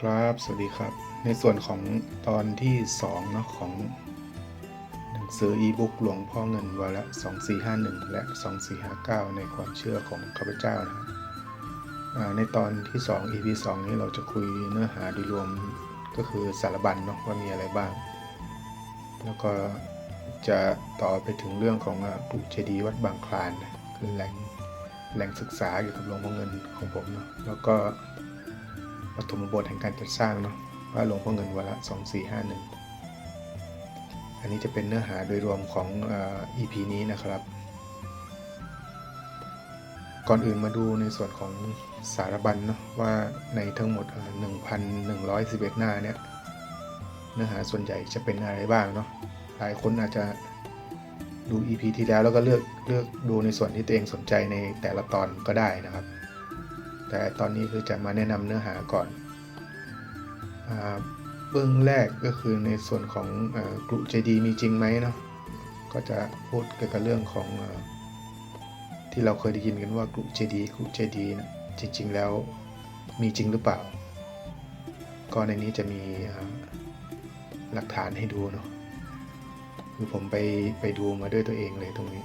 ครับ สวัสดีครับ ในส่วนของตอนที่2เนาะของหนังสืออีบุ๊กหลวงพ่อเงินวาระ2451 และ 2459 ในความเชื่อของข้าพเจ้านะในตอนที่ 2 EP 2 นี้เราจะคุยเนื้อหาโดยรวมก็คือสารบัญเนาะว่ามีอะไรบ้าง แล้วก็จะต่อไปถึงเรื่องของอ่ากรุเจดีวัดบางคลานนะคือแหล่งแหล่งศึกษาเกี่ยวกับหลวงพ่อเงินของผมเนาะแล้วก็ ปฐมบทแห่งการจัดสร้างเนาะว่าหลวงพ่อเงินวาระ2451 อันนี้จะเป็นเนื้อหาโดยรวมของอ่อ EP นี้นะครับ ก่อนอื่นมาดูในส่วนของสารบัญเนาะว่าในทั้งหมดเอ่อ1,111 หน้าเนี่ยเนื้อหาส่วนใหญ่จะเป็นอะไรบ้างเนาะหลายคนอาจจะดู EP ที่แล้วแล้วก็เลือกเลือกดูในส่วนที่ตัวเองสนใจในแต่ละตอนก็ได้นะครับ แต่ตอนนี้คือจะมาแนะนำเนื้อหาก่อนเบื้องแรกก็คือในส่วนของอากรุเจดีย์มีจริงไหมเนาะก็จะพูดเกี่ยวกับเรื่องของอที่เราเคยได้ยินกันว่ากรุเจดีย์กรุเจดีย์นะจริง ๆ แล้วมีจริงหรือเปล่า ก็ในนี้จะมีหลักฐานให้ดูเนาะคือผมไปไปดูมาด้วยตัวเองเลยตรงนี้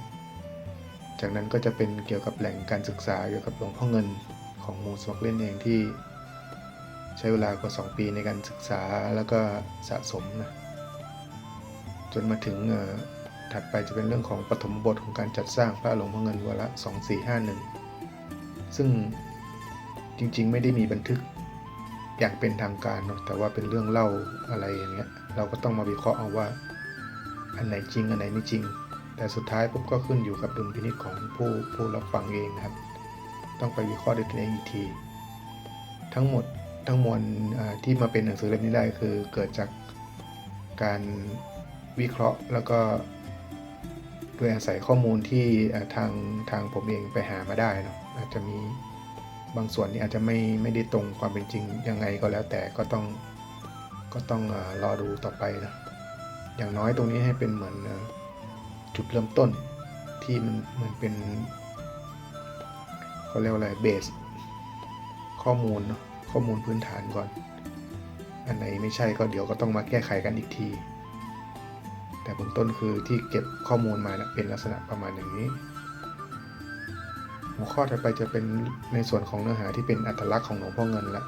จากนั้นก็จะเป็นเกี่ยวกับแหล่งการศึกษาเกี่ยวกับหลวงพ่อเงิน ของมูสมัครเล่นเองที่ใช้เวลากว่า 2 ปีในการศึกษาแล้วก็สะสมนะจนมาถึงถัดไปจะเป็นเรื่องของปฐมบทของการจัดสร้างพระหลวงพ่อเงินวาระ2451 ซึ่งจริงๆไม่ได้มีบันทึกอย่างเป็นทางการเนาะแต่ว่าเป็นเรื่องเล่าอะไรอย่างเงี้ยเราก็ต้องมาวิเคราะห์เอาว่า อันไหนจริงอันไหนไม่จริง แต่สุดท้ายปุ๊บก็ขึ้นอยู่กับดุลพินิจของผู้ผู้รับฟังเองนะครับ ต้องไปวิเคราะห์ด้วยตัวเองอีกที ทั้งหมดทั้งมวลที่มาเป็นหนังสือเล่มนี้ได้คือเกิดจากการวิเคราะห์แล้วก็โดยอาศัยข้อมูลที่ทางทางผมเองไปหามาได้เนาะอาจจะมีบางส่วนนี่อาจจะไม่ไม่ได้ตรงความเป็นจริงยังไงก็แล้วแต่ก็ต้องก็ต้องรอดูต่อไปนะอย่างน้อยตรงนี้ให้เป็นเหมือนจุดเริ่มต้นที่มันเหมือนเป็น เขาเรียกว่าอะไรเบสข้อมูลเนอะข้อมูลพื้นฐานก่อน อันไหนไม่ใช่ก็เดี๋ยวก็ต้องมาแก้ไขกันอีกที แต่เบื้องต้นคือที่เก็บข้อมูลมานะเป็นลักษณะประมาณอย่างนี้ หัวข้อถัดไปจะเป็นในส่วนของเนื้อหาที่เป็นอัตลักษณ์ของหลวงพ่อเงินละ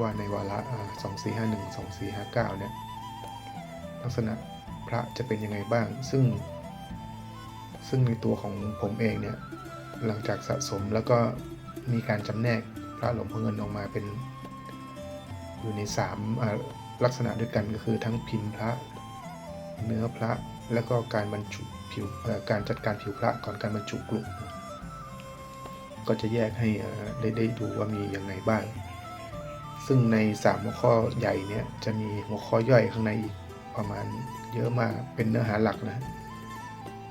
ว่าในวาระสองสี่ห้าหนึ่งสองสี่ห้าเก้าเนี่ย ลักษณะพระจะเป็นยังไงบ้าง ซึ่ง ซึ่งในตัวของผมเองเนี่ย หลังจากสะสมแล้วก็มีการจำแนกพระหลวงพ่อเงินออกมาเป็น อยู่ในสามลักษณะด้วยกันก็คือทั้งพิมพ์พระเนื้อพระแล้วก็การบรรจุผิวการจัดการผิวพระก่อนการบรรจุกลุ่มก็จะแยกให้ได้ได้ดูว่ามียังไงบ้าง ซึ่งในสามหัวข้อใหญ่เนี่ยจะมีหัวข้อย่อยข้างในอีกประมาณเยอะมากเป็นเนื้อหาหลักนะ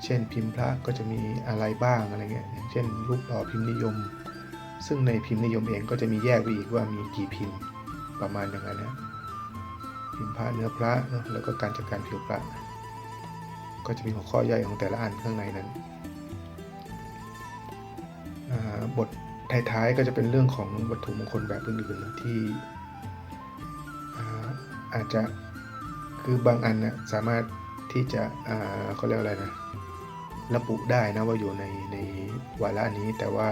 เช่นพิมพ์พระก็จะมีอะไรบ้างอะไรเงี้ยอย่างเช่นรูปหล่อพิมพ์นิยม ซึ่งในพิมพ์นิยมเองก็จะมีแยกไปอีกว่ามีกี่พิมพ์ประมาณอย่างนั้นนะพิมพ์พระเนื้อพระเนอะแล้วก็การจัดการผิวพระ ก็จะมีหัวข้อย่อยของแต่ละอันข้างในนั้นบทท้ายๆก็จะเป็นเรื่องของวัตถุมงคลแบบอื่นๆที่อาจจะคือบางอันนะสามารถที่จะเขาเรียกอะไรนะ ระบุได้นะว่าอยู่ในในวาระนี้ แต่ว่า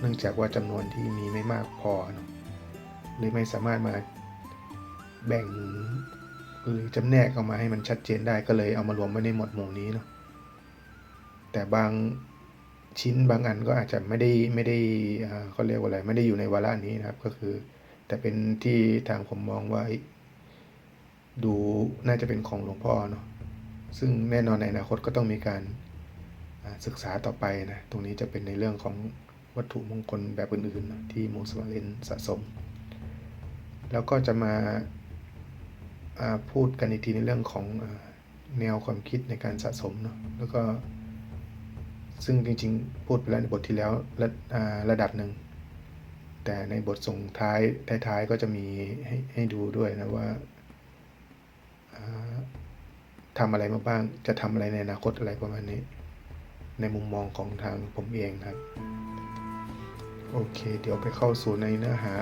เนื่องจากว่าจำนวนที่มีไม่มากพอเนอะเลยไม่สามารถมาแบ่งหรือจำแนกออกมาให้มันชัดเจนได้ก็เลยเอามารวมไว้ในหมวดหมู่นี้เนาะแต่บางชิ้นบางอันก็อาจจะไม่ได้ไม่ได้เขาเรียกว่าอะไรไม่ได้อยู่ในวาระนี้นะครับ ก็คือ แต่เป็นที่ทางผมมองว่าดูน่าจะเป็นของหลวงพ่อเนาะซึ่งแน่นอนในอนาคตก็ต้องมีการ ศึกษาต่อไปนะตรงนี้จะเป็นในเรื่องของวัตถุมงคลแบบอื่นๆนะที่มูสมาเลนสะสม แล้วก็จะมาพูดกันอีกทีในเรื่องของแนวความคิดในการสะสมเนาะแล้วก็ซึ่งจริงๆ พูดไปแล้วในบทที่แล้วระระดับหนึ่ง แต่ในบทส่งท้ายท้ายๆก็จะมีให้ให้ดูด้วยนะว่าทำอะไรมาบ้างจะทำอะไรในอนาคตอะไรประมาณนี้ ในมุมมองของทางผมเองครับ โอเค เดี๋ยวไปเข้าสู่ในเนื้อหา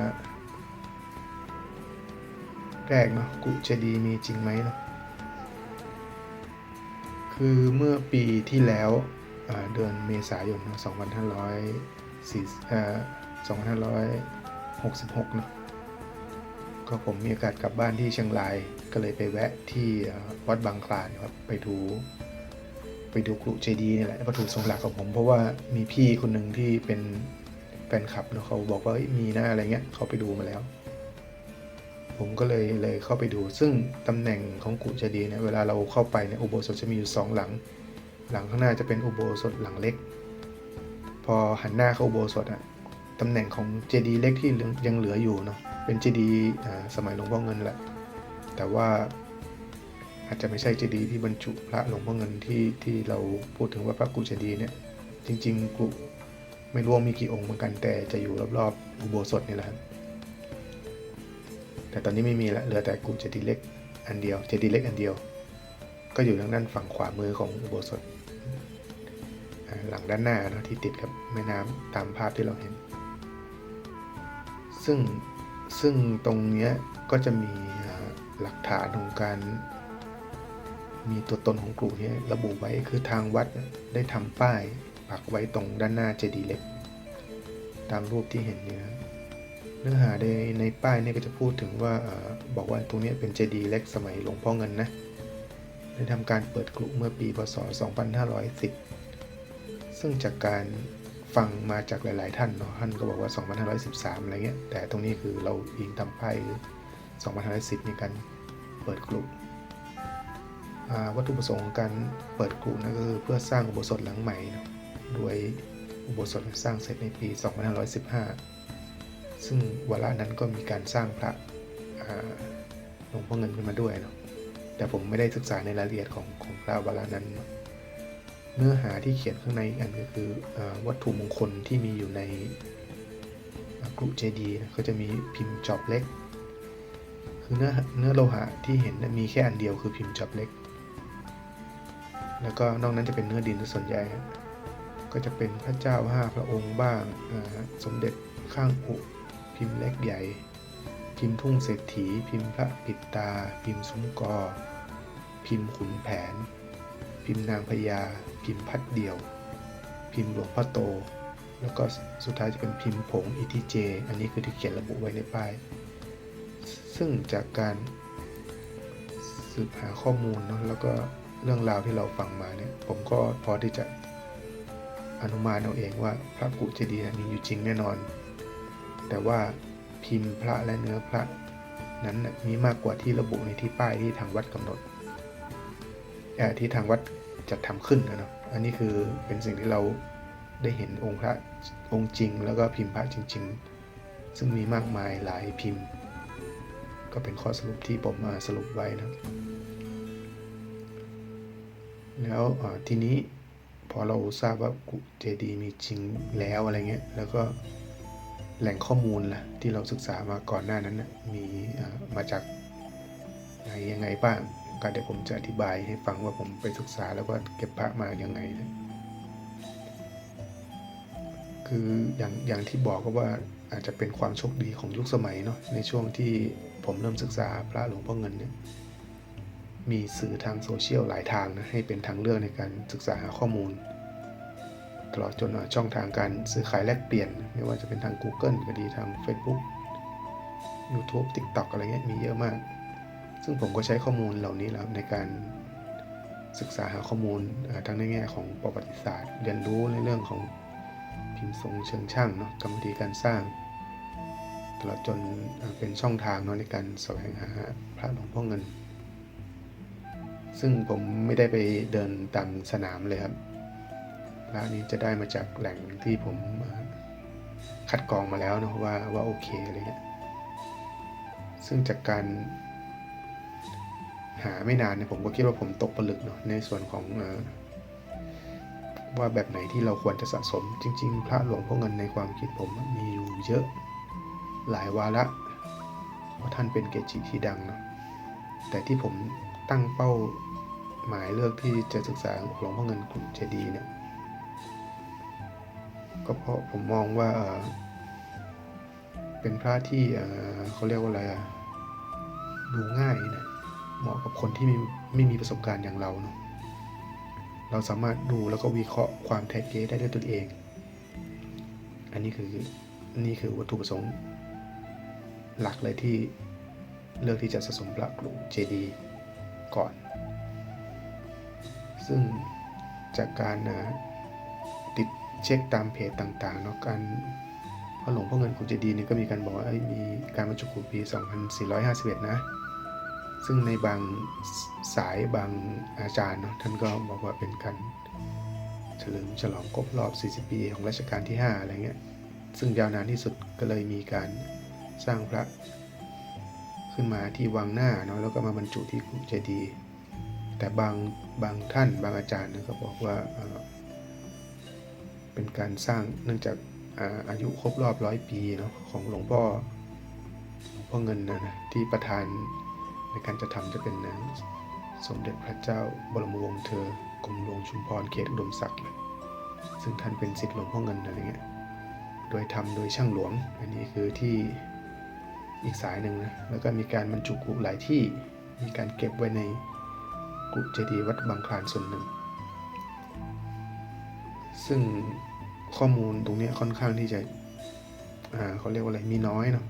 แรกเนาะกุเจดีมีจริงไหมเนาะคือเมื่อปีที่แล้วเดือนเมษายนเนอะ2504เอ่อ2566เนะก็ผมมีโอกาสกลับบ้านที่เชียงรายก็เลยไปแวะที่วัดบางคลานครับ ไปดู ไปดูกรุเจดีนี่แหละวัตถุทรงหลักของผมเพราะว่ามีพี่คนหนึ่งที่เป็นแฟนคลับแล้วเขาบอกว่ามีหน้าอะไรเงี้ยเขาไปดูมาแล้ว ผมก็เลยเลยเข้าไปดู ซึ่งตำแหน่งของกุเจดีเนี่ยเวลาเราเข้าไปเนี่ยอุโบสถจะมีอยู่สองหลัง หลังข้างหน้าจะเป็นอุโบสถหลังเล็ก พอหันหน้าเข้าอุโบสถอะตำแหน่งของเจดีเล็กที่ยังเหลืออยู่เนาะเป็นเจดีสมัยหลวงพ่อเงินแหละแต่ว่า อาจจะไม่ใช่เจดีย์ที่บรรจุพระหลวงพ่อเงินที่ที่เราพูดถึงว่าพระกุเจดีย์เนี่ย จริง ๆ กุไม่รู้ว่ามีกี่องค์เหมือนกันแต่จะอยู่รอบๆอุโบสถนี่แหละครับแต่ตอนนี้ไม่มีละเหลือแต่กุเจดีย์เล็กอันเดียวเจดีย์เล็กอันเดียว ก็อยู่ทางด้านฝั่งขวามือของอุโบสถหลังด้านหน้านะที่ติดกับแม่น้ำตามภาพที่เราเห็น ซึ่งซึ่งตรงเนี้ยก็จะมีหลักฐานของการ มีตัวตนของกลุ่มนี้ระบุไว้คือทางวัดได้ทำป้ายปักไว้ตรงด้านหน้าเจดีย์เล็ก ตามรูปที่เห็นนี่นะเนื้อหาในในป้ายนี่ก็จะพูดถึงว่าอบอกว่าตรงนี้เป็นเจดีย์เล็กสมัยหลวงพ่อเงินนะได้ทำการเปิดกลุ่มเมื่อปีพศ 2510 ซึ่งจากการฟังมาจากหลาย ๆ ท่านเนาะท่านก็บอกว่า 2513 อะไรเงี้ยแต่ตรงนี้คือเราอิงตามป้าย2510ในการเปิดกลุ่ม วัตถุประสงค์ของการเปิดกุนะก็คือเพื่อสร้างอุโบสถหลังใหม่ โดยอุโบสถสร้างเสร็จในปี 2515 ซึ่งวาระนั้นก็มีการสร้างพระหลวงพ่อเงินขึ้นมาด้วยเนาะแต่ผมไม่ได้ศึกษาในรายละเอียดของของพระวาระนั้น เนื้อหาที่เขียนข้างในอีกอันก็คืออวัตถุมงคลที่มีอยู่ในกรุเจดีนะก็จะมีพิมพ์จอบเล็ก คือเนื้อเนื้อโลหะที่เห็นมีแค่อันเดียวคือพิมพ์จอบเล็ก แล้วก็นอกนั้นจะเป็นเนื้อดินส่วนใหญ่ ก็จะเป็นพระเจ้าห้าพระองค์บ้าง สมเด็จข้างอุ พิมพ์เล็กใหญ่ พิมพ์ทุ่งเศรษฐี พิมพ์พระปิดตา พิมพ์ซุ้มกอ พิมพ์ขุนแผน พิมพ์นางพญา พิมพ์พัดเดี่ยว พิมพ์หลวงพ่อโต แล้วก็สุดท้ายจะเป็นพิมพ์ผงอิทิเจ อันนี้คือที่เขียนระบุไว้ในป้าย ซึ่งจากการสืบหาข้อมูลเนาะแล้วก็ เรื่องราวที่เราฟังมาเนี่ย ผมก็พอที่จะอนุมานเอาเองว่าพระกุเจดีย์มีอยู่จริงแน่นอน แต่ว่าพิมพ์พระและเนื้อพระนั้นมีมากกว่าที่ระบุในที่ป้ายที่ทางวัดกำหนดเอ่อที่ทางวัดจัดทำขึ้นนะเนาะอันนี้คือเป็นสิ่งที่เราได้เห็นองค์พระองค์จริง แล้วก็พิมพ์พระจริง ๆ ซึ่งมีมากมายหลายพิมพ์ ก็เป็นข้อสรุปที่ผมมาสรุปไว้นะครับ แล้วทีนี้พอเราทราบว่ากุเจดีมีจริงแล้วอะไรเงี้ยแล้วก็แหล่งข้อมูลล่ะที่เราศึกษามาก่อนหน้านั้นนะมีมาจากไหนยังไงบ้างก็เดี๋ยวผมจะอธิบายให้ฟังว่าผมไปศึกษาแล้วก็เก็บพระมายังไงนะคืออย่างอย่างที่บอกก็ว่าอาจจะเป็นความโชคดีของยุคสมัยเนาะในช่วงที่ผมเริ่มศึกษาพระหลวงพ่อเงินเนี่ย มีสื่อทางโซเชียลหลายทางนะให้เป็นทางเลือกในการศึกษาหาข้อมูล ตลอดจนช่องทางการซื้อขายแลกเปลี่ยน ไม่ว่าจะเป็นทาง Google ก็ดีทาง Facebook YouTube TikTok อะไรเงี้ยมีเยอะมาก ซึ่งผมก็ใช้ข้อมูลเหล่านี้แล้วในการศึกษาหาข้อมูลอ่าทั้งในแง่ของประวัติศาสตร์ เรียนรู้ในเรื่องของพิมพ์ทรงเชิงช่างเนาะกรรมวิธีการสร้าง ตลอดจนเป็นช่องทางเนาะในการแสวงหาพระหลวงพ่อเงิน ซึ่งผมไม่ได้ไปเดินตามสนามเลยครับพระนี้จะได้มาจากแหล่งที่ผมคัดกรองมาแล้วนะว่าว่าโอเคอะไรเงี้ยซึ่งจากการหาไม่นานเนี่ยผมก็คิดว่าผมตกผลึกเนาะในส่วนของอว่าแบบไหนที่เราควรจะสะสม จริง ๆ พระหลวงพ่อเงินในความคิดผมมีอยู่เยอะหลายวาระเพราะท่านเป็นเกจิที่ดังเนาะแต่ที่ผมตั้งเป้า หมายเลือกที่จะศึกษาหลวงพ่อเงินกลุ่มเจดีเนี่ยก็เพราะผมมองว่าเป็นพระที่เขาเรียกว่าอะไรอะดูง่ายนะเหมาะกับคนที่ไม่ไม่มีประสบการณ์อย่างเราเนาะเราสามารถดูแล้วก็วิเคราะห์ความแท้เกได้ด้วยตนเอง อันนี้คือนี่คือวัตถุประสงค์ หลักเลยที่เลือกที่จะสะสมพระกรุเจดีก่อน ซึ่งจากการนะติดเช็คตามเพจต่างๆเนาะการพระหลวงพ่อเงินกรุเจดีย์เนี่ยก็มีการบอกว่ามีการบรรจุกรุปี 2451 นะ ซึ่งในบางสายบางอาจารย์เนาะท่านก็บอกว่าเป็นการเฉลิมฉลองครบรอบ 40 ปีของรัชกาลที่ 5 อะไรเงี้ย ซึ่งยาวนานที่สุดก็เลยมีการสร้างพระขึ้นมาที่วังหน้าเนาะแล้วก็มาบรรจุที่กุเจดีย์แต่บาง บางท่านบางอาจารย์เนยก็บบอกว่าเป็นการสร้างเนื่องจากอาอายุครบรอบร้อยปีเนาะของหลวงพ่อหลวงพ่อเงินนะนะที่ประธานในการจะทำจะเป็นนะสมเด็จพระเจ้าบรมวงศ์เธอกรมหลวงชุมพรเขตอุดมศักดิ์ซึ่งท่านเป็นศิษย์หลวงพ่อเงินอะไรเงี้ยโดยทำโดยช่างหลวง อันนี้คือที่อีกสายหนึ่งนะแล้วก็มีการบรรจุกุหลายที่มีการเก็บไว้ใน กุเจดีย์วัดบางคลานส่วนหนึ่ง ซึ่งข้อมูลตรงนี้ค่อนข้างที่จะเขาเรียกว่าอะไรมีน้อยเนาะ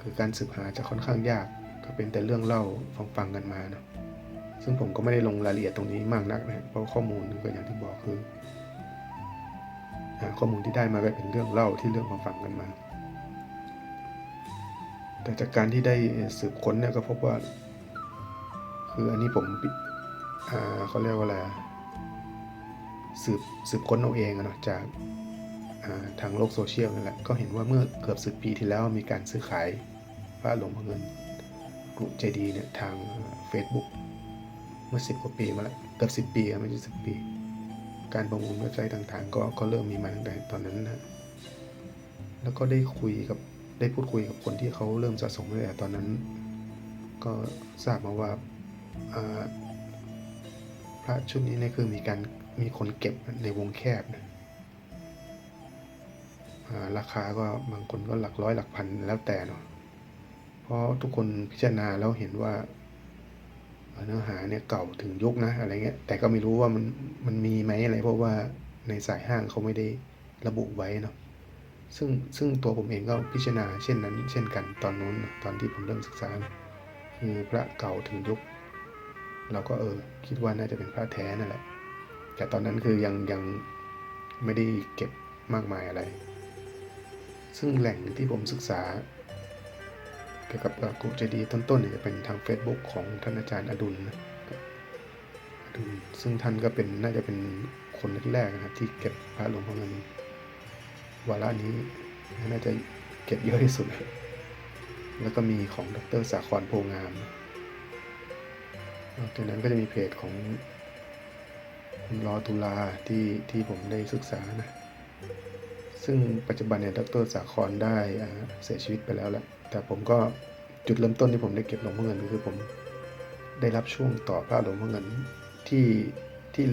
คือการสืบหาจะค่อนข้างยากก็เป็นแต่เรื่องเล่าฟังฟังๆกันมาเนาะซึ่งผมก็ไม่ได้ลงรายละเอียดตรงนี้มากนักนะเพราะข้อมูลก็อย่างที่บอกคือข้อมูลที่ได้มาก็เป็นเรื่องเล่าที่เรื่องมาฟังกันมา แต่จากการที่ได้สืบค้นเนี่ยก็พบว่า คืออันนี้ผมเขาเรียกว่าอะไรสืบสืบค้นเอาเองอะเนะจากาทางโลกโซเชียลนั่นแหละก็เห็นว่าเมื่อเกือบสิบปีที่แล้วมีการซื้อขายพระหลวงพ่อเงินกรุเจดีเนี่ยทางเฟซบุ๊กเมื่อสิบกว่าปีมาแล้วเกือบสิบปีไม่ใช่สิบปี การประมูลเว็บไซต์ต่างๆ ก็ก็เริ่มมีมาตั้งแต่ตอนนั้นนะแล้วก็ได้คุยกับได้พูดคุยกับคนที่เขาเริ่มสะสมตั้งแต่ตอนนั้น ก็ทราบมาว่า พระชุดนี้เนี่ยคือมีการมีคนเก็บในวงแคบนะราคาก็บางคนก็หลักร้อยหลักพันแล้วแต่เนาะเพราะทุกคนพิจารณาแล้วเห็นว่าเนื้อหาเนี่ยเก่าถึงยุคนะอะไรเงี้ยแต่ก็ไม่รู้ว่ามันมันมีไหมอะไรเพราะว่าในสายห้างเขาไม่ได้ระบุไว้เนาะซึ่งซึ่งตัวผมเองก็พิจารณาเช่นนั้น เช่นกันตอนนู้นตอนที่ผมเริ่มศึกษานะคือพระเก่าถึงยุค เราก็เออคิดว่าน่าจะเป็นพระแท้นั่นแหละ แต่ตอนนั้นคือยังยังไม่ได้เก็บมากมายอะไร ซึ่งแหล่งที่ผมศึกษา เกี่ยวกับกุเจดีย์ต้นๆเนี่ยจะเป็นทาง Facebook ของท่านอาจารย์อดุลนะอดุลซึ่งท่านก็เป็นน่าจะเป็นคนแรกๆนะที่เก็บพระหลวงพ่อเงินวาระนี้น่าจะเก็บเยอะที่สุด แล้วก็มีของดรสาครโพงามนอก จากนั้นก็จะมีเพจของคุณรอตุลาที่ที่ผมได้ศึกษานะ ซึ่งปัจจุบันเนี่ยดรสาครได้เสียชีวิตไปแล้วแหละ แต่ผมก็จุดเริ่มต้นที่ผมได้เก็บหลวงพ่อเงินก็คือผมได้รับช่วงต่อพระหลวงพ่อเงินที่ที่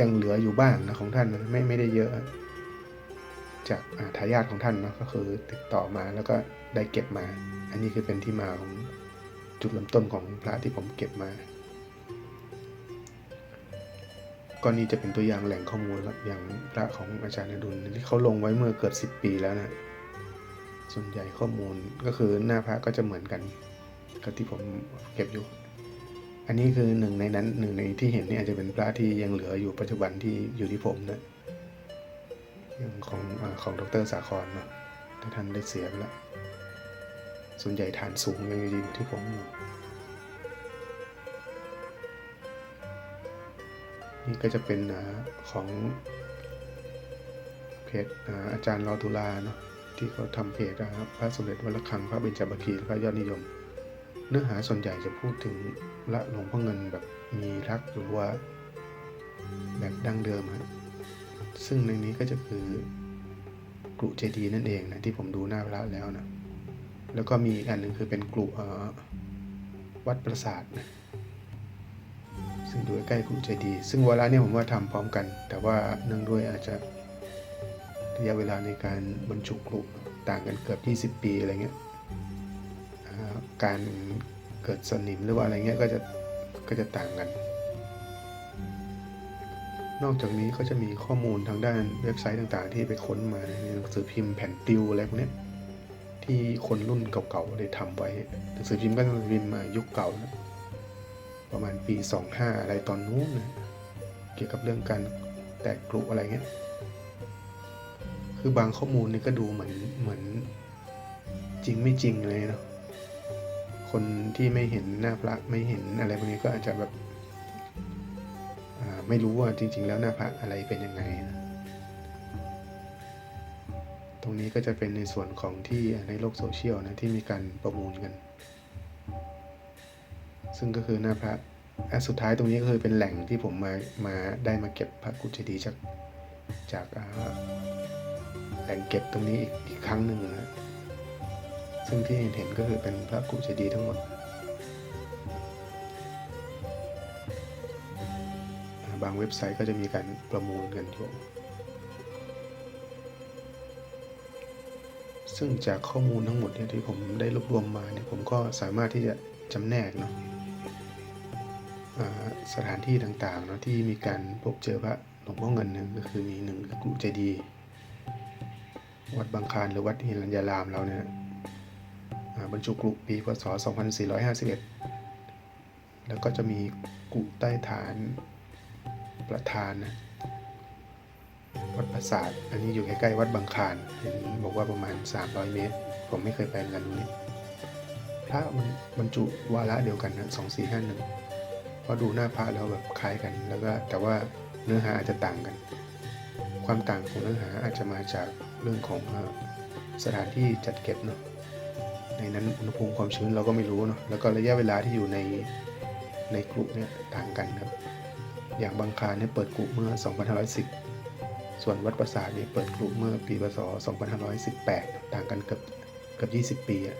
ยังเหลืออยู่บ้างนะของท่านนะไม่ไม่ได้เยอะ จากาทายาทของท่านนะก็คือติดต่อมาแล้วก็ได้เก็บมา อันนี้คือเป็นที่มาของจุดเริ่มต้นของพระที่ผมเก็บมา ก็นี่จะเป็นตัวอย่างแหล่งข้อมูลครับอย่างพระของอาจารย์อดุลที่เขาลงไว้เมื่อเกือบสิบปีแล้วนะ ส่วนใหญ่ข้อมูลก็คือหน้าพระก็จะเหมือนกันกับที่ผมเก็บอยู่ อันนี้คือหนึ่งในนั้นหนึ่งในที่เห็นนี่อาจจะเป็นพระที่ยังเหลืออยู่ปัจจุบันที่อยู่ที่ผมนะอย่างของอของดรสาครนะแต่ท่านได้เสียไปแล้วส่วนใหญ่ฐานสูงยังอยู่ที่ผมอยู่ นี่ก็จะเป็นของเพจอาจารย์รอตุลาเนาะที่เขาทำเพจนะครับพระสมเด็จวัดระฆังพระเบญจบัคคีและพระยอดนิยม เนื้อหาส่วนใหญ่จะพูดถึงละหลวงพ่อเงินแบบมีรักหรือว่าแบบดั้งเดิมครับซึ่งในนี้ก็จะคือกรุเจดีย์นั่นเองนะที่ผมดูหน้าพระแล้วนะแล้วก็มีอีกอันหนึ่งคือเป็นกรุเอ่วัดปราสาทนะ ซึ่งดูใกล้ๆกรุเจดี ซึ่งเวลาเนี่ยผมว่าทำพร้อมกัน แต่ว่าเนื่องด้วยอาจจะระยะเวลาในการบรรจุกลุ่มต่างกันเกือบ 20 ปีอะไรเงี้ยการเกิดสนิมหรือว่าอะไรเงี้ยก็จะก็จะต่างกัน นอกจากนี้ก็จะมีข้อมูลทางด้านเว็บไซต์ต่างๆ ที่ไปค้นมาในหนังสือพิมพ์แผ่นปลิวอะไรพวกนี้ที่คนรุ่นเก่าๆได้ทำไว้หนังสือพิมพ์ก็หนังสือพิมพ์มายุคเก่านะ ประมาณปี 25 อะไรตอนนู้นนะเกี่ยวกับเรื่องการแตกกรุอะไรเงี้ย คือบางข้อมูลนี่ก็ดูเหมือนเหมือนจริงไม่จริงเลยเนาะ คนที่ไม่เห็นหน้าพระไม่เห็นอะไรพวกนี้ก็อาจจะแบบไม่รู้ว่าจริง ๆ แล้วหน้าพระอะไรเป็นยังไงนะตรงนี้ก็จะเป็นในส่วนของที่ในโลกโซเชียลนะที่มีการประมูลกัน ซึ่งก็คือหน้าพระอะสุดท้ายตรงนี้ก็คือเป็นแหล่งที่ผมมามาได้มาเก็บพระกุจดีย์จากจากแหล่งเก็บตรงนี้อีกอีกครั้งหนึ่งนะซึ่งที่เห็นเห็นก็คือเป็นพระกุเจดีย์ทั้งหมดบางเว็บไซต์ก็จะมีการประมูลกันอยู่ ซึ่งจากข้อมูลทั้งหมดเนี่ยที่ผมได้รวบรวมมาเนี่ยผมก็สามารถที่จะจำแนกเนาะ สถานที่ต่างๆเนาะที่มีการพบเจอพระหลวงพ่อเงินเนี่ยก็คือมีหนึ่งกุเจดี วัดบางคานหรือวัดหินลัญญารามเราเนี่ยบรรจุกรุปีพศ 2451 แล้วก็จะมีกุใต้ฐานประธานนะวัดปราสาท อันนี้อยู่ใกล้ๆวัดบางคานเห็นบอกว่าประมาณ 300 เมตร ผมไม่เคยไปเหมือนกันนี้พระบรรจุวาระเดียวกันนะ2451 เพราะดูหน้าพระแล้วแบบคล้ายกัน แล้วก็แต่ว่าเนื้อหาอาจจะต่างกัน ความต่างของเนื้อหาอาจจะมาจากเรื่องของสถานที่จัดเก็บเนาะในนั้นอุณหภูมิความชื้นเราก็ไม่รู้เนาะแล้วก็ระยะเวลาที่อยู่ในในกลุ่มเนี่ยต่างกันครับ อย่างบางคาเนี่ยเปิดกลุ่มเมื่อ 2510 ส่วนวัดประสาทเนี่ยเปิดกลุ่มเมื่อปีพศ 2518 ต่างกันเกือบเกือบ20 ปีอะ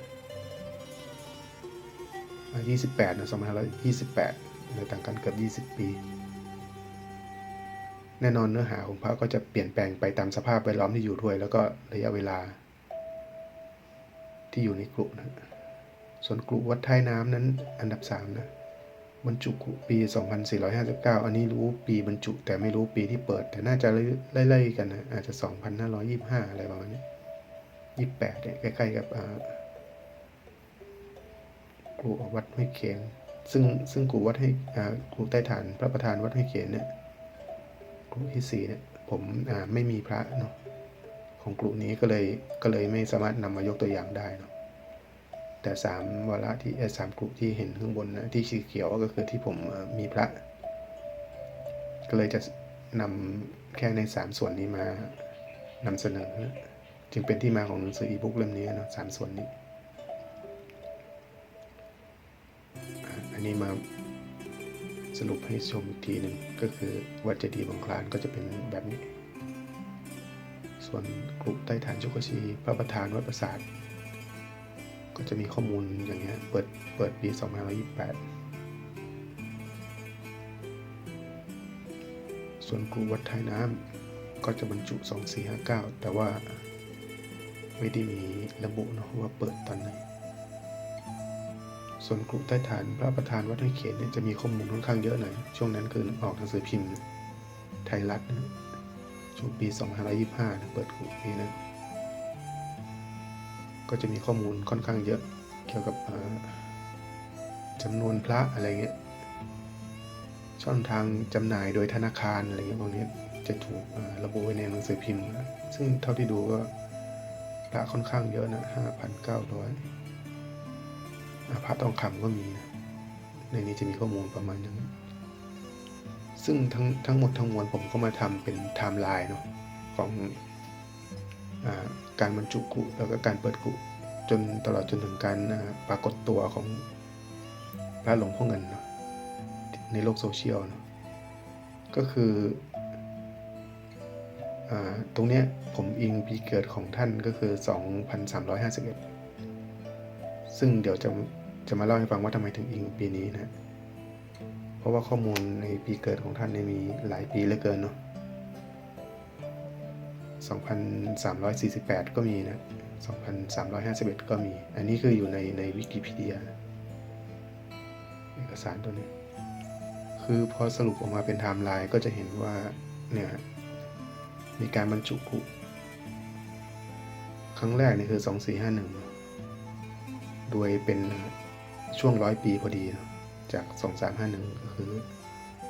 อะ28นะ2528 เลยต่างกันเกือบ 20 ปี แน่นอนเนื้อหาของพระก็จะเปลี่ยนแปลงไปตามสภาพแวดล้อมที่อยู่ด้วย แล้วก็ระยะเวลา ที่อยู่ในกลุ่มนะส่วนกลุ่มวัดท้ายน้ำนั้นอันดับ 3 นะบรรจุปี 2459 อันนี้รู้ปีบรรจุแต่ไม่รู้ปีที่เปิด แต่น่าจะไล่ๆกันนะอาจจะ 2525 อะไรประมาณนี้ 28เนี่ยใกล้ๆกับอ่ากลุ่มวัดห้วยเขน ซึ่งซึ่งกลุ่มวัดให้กลุ่มใต้ฐานพระประธานวัดให้วยเขนเนี่ยกลุ่มที่สี่เนี่ยผมอ่าไม่มีพระเนาะของกลุ่มนี้ก็เลยก็เลยไม่สามารถนำมายกตัวอย่างได้เนาะแต่สามวาระที่สามกลุ่มที่เห็นข้างบนนะที่สีเขียวก็คือที่ผมมีพระ ก็เลยจะนำแค่ในสามส่วนนี้มานำเสนอ จึงเป็นที่มาของหนังสืออีบุ๊กเล่มนี้เนาะสามส่วนนี้ นนี้มาสรุปให้ชมอีกทีหนึ่งก็คือวัดเจดีย์บางคลานก็จะเป็นแบบนี้ ส่วนกลุ่มใต้ฐานจุกชีพระประธานวัดประสาทก็จะมีข้อมูลอย่างเงี้ยเปิดเปิดปี 2528 ส่วนกลุ่มวัดท้ายน้ำก็จะบรรจุ 2459 แต่ว่าไม่ได้มีระบุเนาะว่าเปิดตอนไหน ส่วนกลุ่มใต้ฐานพระประธานวัดห้วยเขนเนี่ยจะมีข้อมูลค่อนข้างเยอะหน่อย ช่วงนั้นคือออกหนังสือพิมพ์ ไทยรัฐนะช่วงปี 2525นะเปิดกลุ่มนี้นะ ก็จะมีข้อมูลค่อนข้างเยอะเกี่ยวกับจำนวนพระอะไรเงี้ย ช่องทางจำหน่ายโดยธนาคารอะไรเงี้ยพวกนี้จะถูกระบุไว้ในหนังสือพิมพ์ ซึ่งเท่าที่ดูก็พระค่อนข้างเยอะนะ5,900อ่า พระทองคำก็มีนะในนี้จะมีข้อมูลประมาณนั้นซึ่งทั้งทั้งหมดทั้งมวลผมก็มาทำเป็นไทม์ไลน์เนาะของอการบรรจุกุแล้วก็การเปิดกุจนตลอดจนถึงการปรากฏตัวของพระหลวงพ่อเงินเนาะในโลกโซเชียลเนาะก็คืออตรงเนี้ยผมอิงปีเกิดของท่านก็คือ 2351 ซึ่งเดี๋ยวจะ จะมาเล่าให้ฟังว่าทำไมถึงอิงปีนี้นะเพราะว่าข้อมูลในปีเกิดของท่านเนี่ยมีหลายปีเหลือเกินเนาะ2348 ก็มีนะ 2351 ก็มี อันนี้คืออยู่ในในวิกิพีเดียเอกสารตัวนี้ คือพอสรุปออกมาเป็นไทม์ไลน์ก็จะเห็นว่าเนี่ยมีการบรรจุกุครั้งแรกนี่คือ 2451 โดยเป็น ช่วงร้อยปีพอดีเนอะจาก 2351 ก็คือ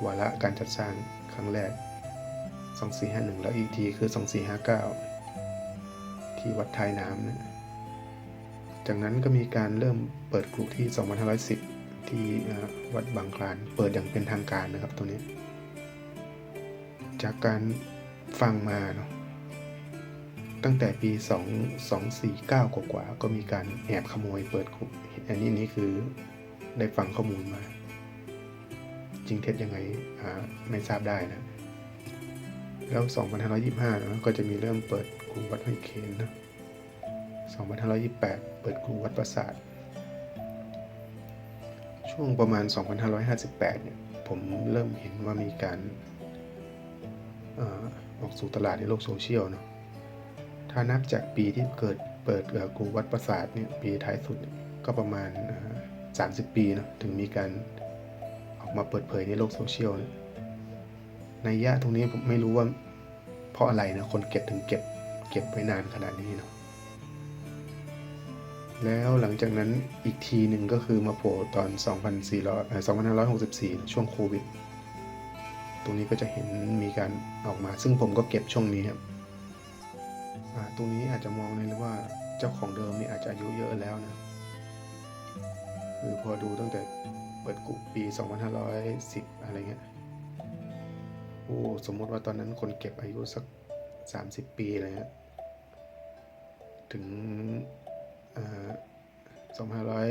วาระการจัดสร้างครั้งแรก 2451 แล้วอีกทีคือ 2459 ที่วัดท้ายน้ำนะจากนั้นก็มีการเริ่มเปิดกลุ่ที่ 2510 ที่เอ่วัดบางคลาน เปิดอย่างเป็นทางการนะครับตัวนี้ จากการฟังมาเนาะ ตั้งแต่ปี 2 249 กว่าๆก็มีการแอบขโมยเปิดกลุ่อันนี้นี่คือได้ฟังข้อมูลมา จริงเท็จยังไงอ่าไม่ทราบได้นะ แล้ว2525นะก็จะมีเริ่มเปิดกรุงวัดห้วยเคนนะ2528 เปิดกรุงวัดปราสาท ช่วงประมาณ 2558 เนี่ย ผมเริ่มเห็นว่ามีการอ่อออกสู่ตลาดในโลกโซเชียลเนาะ ถ้านับจากปีที่เกิดเปิดเกรุวัดปราสาทเนี่ยปีท้ายสุดก็ประมาณ 30 ปีเนาะถึงมีการออกมาเปิดเผยในโลกโซเชียลนยในยะตรงนี้ผมไม่รู้ว่าเพราะอะไรนะคนเก็บถึงเก็บเก็บไว้นานขนาดนี้เนาะแล้วหลังจากนั้นอีกทีหนึ่งก็คือมาโผล่ตอน 2400เอ่อ2564 ช่วงโควิด ตรงนี้ก็จะเห็นมีการออกมา ซึ่งผมก็เก็บช่วงนี้ครับ ตรงนี้อาจจะมองเลยว่าเจ้าของเดิมนี่อาจจะอายุเยอะแล้วนะคือพอดูตั้งแต่เปิดกุปี 2510 อะไรเงี้ยโอ้สมมติว่าตอนนั้นคนเก็บอายุสักสามสิบปีอะไรเงี้ยถึงสองพันร้อย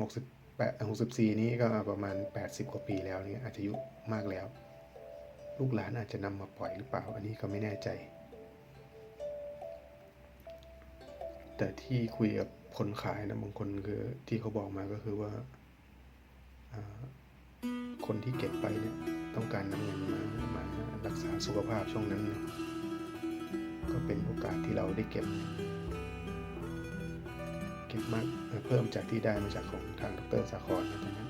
หกสิบแปดหกสิบสี่นี้ก็ประมาณแปดสิบกว่าปีแล้วเนี่ยอาจจะอายุมากแล้ว ลูกหลานอาจจะนำมาปล่อยหรือเปล่า อันนี้ก็ไม่แน่ใจ แต่ที่คุยกับคนขายนะบางคนคือที่เขาบอกมาก็คือว่า คนที่เก็บไปเนี่ยต้องการนำเงินมามารักษาสุขภาพช่วงนั้นนะก็เป็นโอกาสที่เราได้เก็บ เก็บมากเพิ่มจากที่ได้มาจากของทางดรสาครนะตรงนั้น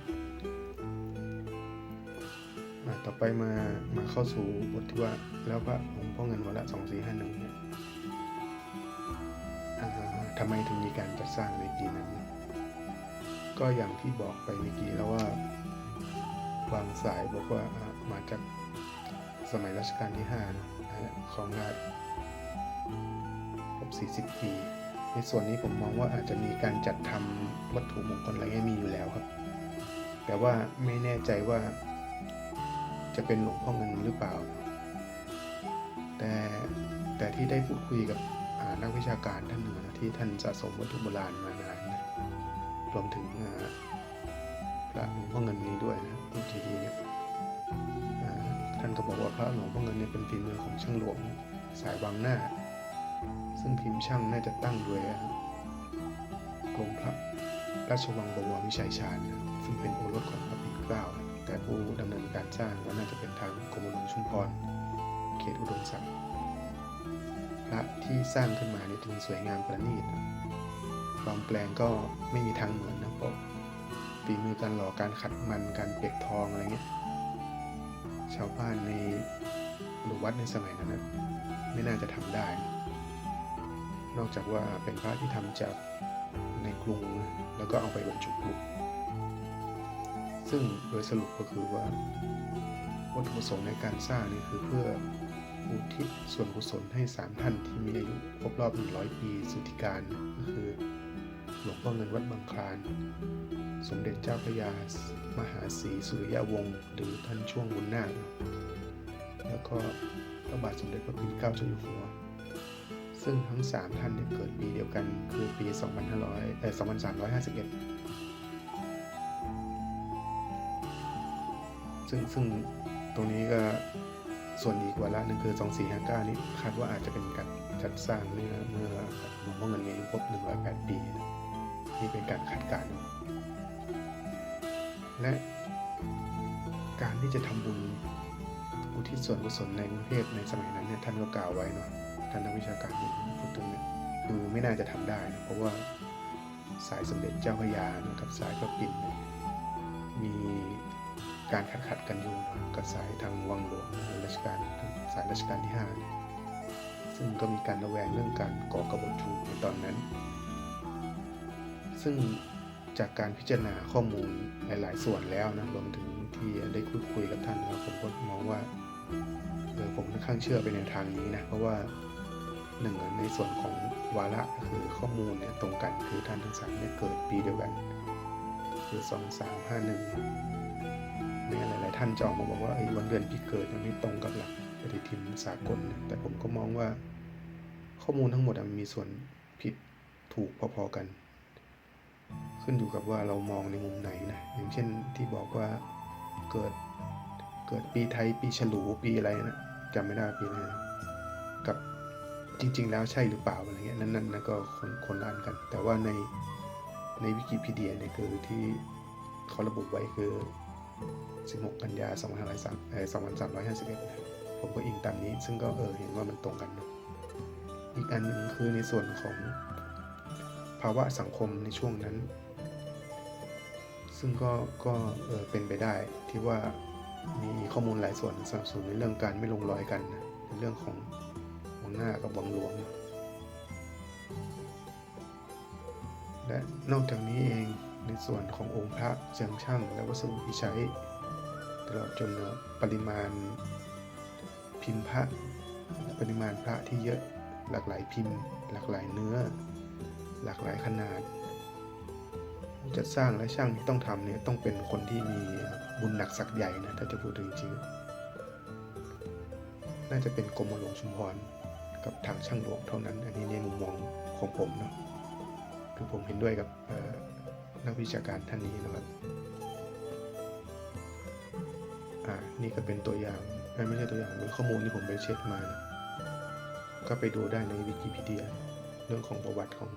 อะต่อไปมามาเข้าสู่บทที่ว่าแล้วพระหลงพ่อเงินวัดละสองสี่ห้าหนึ่งเนี่ย ทำไมถึงมีการจัดสร้างในปีนั้น ก็อย่างที่บอกไปเมื่อกี้แล้วว่าบางสายบอกว่ามาจากสมัยรัชกาลที่5นะอ่าของราชครบ40 ปี ในส่วนนี้ผมมองว่าอาจจะมีการจัดทำวัตถุมงคลอะไรเงี้ยมีอยู่แล้วครับ แต่ว่าไม่แน่ใจว่าจะเป็นหลวงพ่อเงินหรือเปล่า แต่แต่ที่ได้พูดคุยกับนักวิชาการท่านหนึ่ง ที่ท่านสะสมวัตถุโบราณมานานนะรวมถึงพระหลวงพ่อเงินนี้ด้วยนะบางทีเนี่ยท่านก็บอกว่าพระหลวงพ่อเงินเนี่ยเป็นฝีมือของช่างหลวงสายบางหน้า ซึ่งพิมพ์ช่างน่าจะตั้งโดยอ่ากรมพระราชวังบวรวิชัยชาญนะซึ่งเป็นโอรสของพระปิ่นเกล้าแต่ผู้ดำเนินการสร้างก็น่าจะเป็นทางกรมหลวงชุมพรเขตอุดมศักดิ์ ระที่สร้างขึ้นมาเนี่ยถึงสวยงามประณีตความแปลงก็ไม่มีทางเหมือนนะเพราะฝีมือการหล่อการขัดมันการเปกทองอะไรเงี้ยชาวบ้านในหรือวัดในสมัยนั้นนะไม่น่าจะทำได้ นอกจากว่าเป็นพระที่ทำจากในกรุงนะแล้วก็เอาไปบรรจุกลุ่มซึ่งโดยสรุปก็คือว่าวัตถุประสงค์ในการสร้างนี่คือเพื่อ อุทิศส่วนกุศลให้สามท่านที่มีอายุครบรอบ 100 ปีสุธิการก็คือหลวงพ่อเงินวัดบางคลาน สมเด็จเจ้าพระยามหาศรีสุริยวงศ์หรือท่านช่วงบุญนาคแล้วก็พระบาทสมเด็จพระปิ่นเกล้าเจ้าอยู่หัว ซึ่งทั้ง 3 ท่านเนี่ยเกิดปีเดียวกันคือปี 2500เอ่อ2351 ซึ่งซึ่งตรงนี้ก็ ส่วนอีกวาระหนึ่งคือ 2459 นี้คาดว่าอาจจะเป็นการจัดสร้างเมื่อเมื่อหลวงพ่อเงินมีอายุครบ 108 ปีนะนี่เป็นการคาดการณ์และการที่จะทำบุญอุทิศส่วนกุศลในกรุงเทพในสมัยนั้นเนี่ยท่านก็กล่าวไว้เนาะท่านนักวิชาการพูดถึงเนี่ยคือไม่น่าจะทำได้นะเพราะว่าสายสมเด็จเจ้าพระยานะกับสายพระปิ่นเนี่ย การขัดขัดกันอยู่กับสายทางวังหลวงหรือราชการสายราชการที่ 5 ซึ่งก็มีการระแวงเรื่องการก่อกบฏชูในตอนนั้น ซึ่งจากการพิจารณาข้อมูลหลาย ๆ ส่วนแล้วนะรวมถึงที่ได้คุยคุยกับท่านนะผมก็มองว่าเออผมค่อนข้างเชื่อไปในทางนี้นะเพราะว่าหนึ่งในส่วนของวาระคือข้อมูลเนี่ยตรงกันคือท่านทั้งสามเนี่ยเกิดปีเดียวกันคือ 2351 ท่านจะออกมาบอกว่าไอ้วันเดือนปีเกิดมันไม่ตรงกับหลักปฏิทินสากลนะแต่ผมก็มองว่า ข้อมูลทั้งหมดมันมีส่วนผิดถูกพอๆกัน ขึ้นอยู่กับว่าเรามองในมุมไหนนะอย่างเช่นที่บอกว่าเกิดเกิดปีไทยปีฉลูปีอะไรนะจำไม่ได้ปีอะไรนะกับจริง ๆ แล้วใช่หรือเปล่าอะไรเงี้ยนั่นนั่นนะก็คนคนละอันกัน แต่ว่าในในวิกิพีเดียเนี่ยคือที่เขาระบุไว้คือ 16 กันยา2503เอ่อ2351 ผมก็อิงตามนี้ ซึ่งก็เออเห็นว่ามันตรงกันเนอะอีกอันหนึ่งคือในส่วนของภาวะสังคมในช่วงนั้น ซึ่งก็ก็เออเป็นไปได้ที่ว่ามีข้อมูลหลายส่วนสนับสนุนในเรื่องการไม่ลงรอยกันนะในเรื่องของวังหน้ากับวังหลวงนะและนอกจากนี้เอง ในส่วนขององค์พระเจิงช่างและวัสดุที่ใช้ ตลอดจนปริมาณพิมพ์พระปริมาณพระที่เยอะหลากหลายพิมพ์ หลากหลายเนื้อ หลากหลายขนาดจะสร้างและช่างที่ต้องทำเนี่ยต้องเป็นคนที่มีบุญหนักศักใหญ่นะถ้าจะพูดถึงจริงๆน่าจะเป็นกรมหลวงชุมพรกับทางช่างหลวงเท่านั้น อันนี้ในมุมมองของผมเนาะคือผมเห็นด้วยกับเนักวิชาการท่านนี้นะครับอ่านี่ก็เป็นตัวอย่างไม่ใช่ตัวอย่างเป็นข้อมูลที่ผมไปเช็คมานะก็ไปดูได้ในวิกิพีเดีย เรื่องของประวัติของ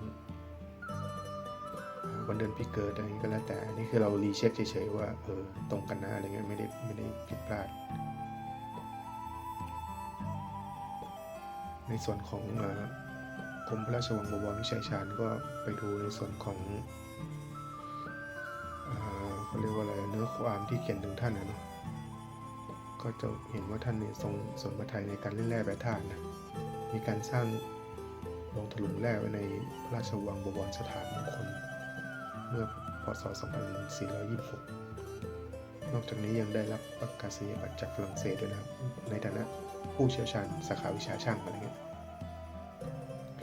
อวันเดือนปีเกิดอะไรก็แล้วแต่อันนี้คือเรารีเช็คเฉยๆว่าเออตรงกันนะอะไรเงี้ยไม่ได้ไม่ได้ผิดพลาด ในส่วนของกรมพระราชวังบวรวิชัยชาญก็ไปดูในส่วนของ ความที่เขียนถึงท่านนะเนาะก็จะเห็นว่าท่านเนี่ยทรงสนพระทัยในการเล่นแร่แปรธาตุนะมีการสร้างโรงถลุงแร่ไว้ในพระราชวังบวรสถานมงคลเมื่อพศ 2426 นอกจากนี้ยังได้รับประกาศนียบัตรจากฝรั่งเศสด้วยนะในฐานะผู้เชี่ยวชาญสาขาวิชาช่างอะไรเงี้ย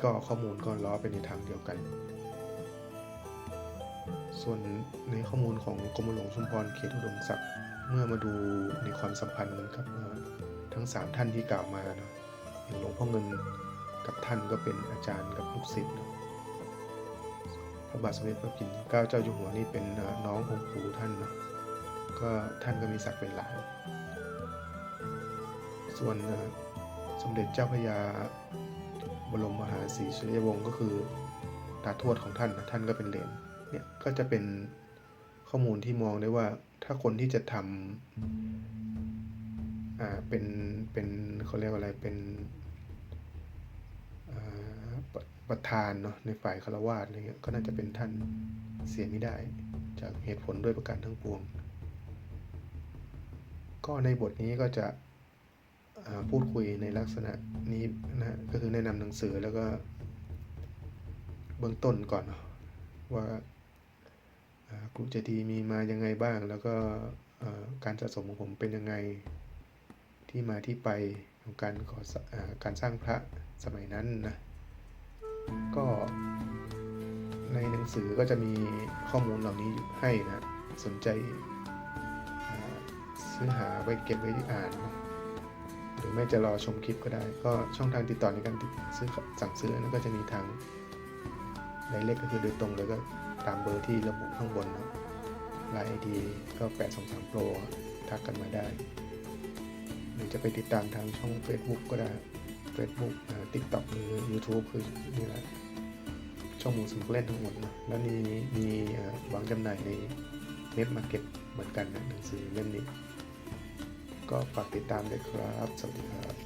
ก็ข้อมูลก็ล้อไปในทางเดียวกัน ส่วนในข้อมูลของกรมหลวงชุมพรเขตอุดมศักดิ์เมื่อมาดูในความสัมพันธ์กับเอ่อทั้งสามท่านที่กล่าวมาเนาะอย่างหลวงพ่อเงินกับท่านก็เป็นอาจารย์กับลูกศิษย์นะพระบาทสมเด็จพระปิ่นเกล้าเจ้าอยู่หัวนี่เป็นน้ององค์ปู่ท่านเนาะก็ท่านก็มีศักดิ์เป็นหลานส่วนสมเด็จเจ้าพระยาบรมมหาศรีสุริยวงศ์ก็คือตาทวดของท่านนะท่านก็เป็นเหลน ก็จะเป็นข้อมูลที่มองได้ว่าถ้าคนที่จะทำอ่าเป็นเป็นเขาเรียกว่าอะไรเป็นประประธานเนาะในฝ่ายคารวาสอะไรเงี้ยก็น่าจะเป็นท่านเสียไม่ได้ จากเหตุผลด้วยประการทั้งปวง ก็ในบทนี้ก็จะพูดคุยในลักษณะนี้นะก็คือแนะนำหนังสือแล้วก็เบื้องต้นก่อนว่า กรุเจดีมีมายังไงบ้าง แล้วก็การสะสมของผมเป็นยังไงที่มาที่ไปของการก่ออการสร้างพระสมัยนั้นนะก็ในหนังสือก็จะมีข้อมูลเหล่านี้ให้นะสนใจซื้อหาไว้เก็บไว้อ่านนะหรือไม่จะรอชมคลิปก็ได้ ก็ช่องทางติดต่อในการซื้อสั่งซื้อนั้นก็จะมีทางไดเล็กก็คือโดยตรงเลยก็ ตามเบอร์ที่ระบุข้างบนนะไลน์ไอดีก็823 Pro ทักกันมาได้ หรือจะไปติดตามทางช่อง Facebook ก็ได้ Facebook อ่า TikTok หรือ YouTube คือนี่แหละช่องมูสมุกเล่นทั้งหมดนะแล้วนี่มีวางจำหน่ายในเน็ตมาร์เก็ตเหมือนกันนะหนังสือเล่มนี้ ก็ฝากติดตามด้วยครับ สวัสดีครับ